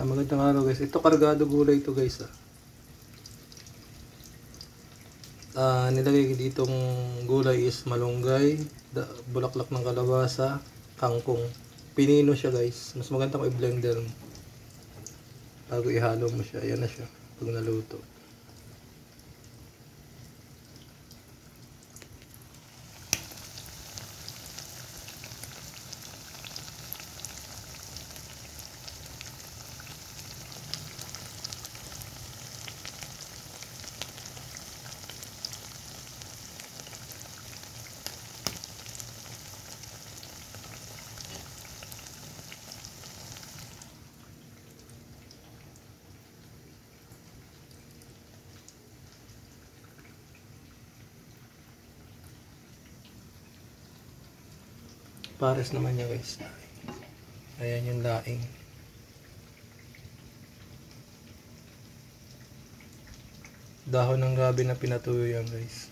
Ah, magandang araw guys. Ito kargado gulay ito guys ah. Ah, nilagay ko ditong gulay is malunggay, da- bulaklak ng kalabasa, kangkong. Pinino siya guys. Mas maganda kung i-blender mo. Bago ihalo mo siya. Ayan na siya. Pag naluto. Pares naman niya guys. Ayan yung laing. Dahon ng gabi na pinatuyo yan guys.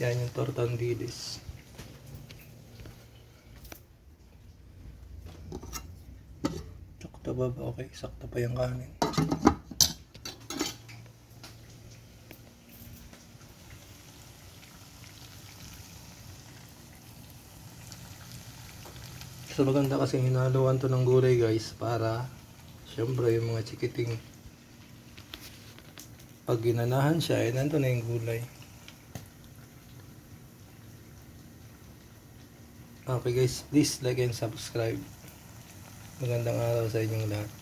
Yan yung tortandidis. Sakto ba ba? Okay, sakto pa yung kanin. So maganda kasi hinaluan to ng gulay guys para syempre yung mga chikiting pag ginanahan siya eh nandun na yung gulay. Okay guys, please like and subscribe. Magandang araw sa inyong lahat.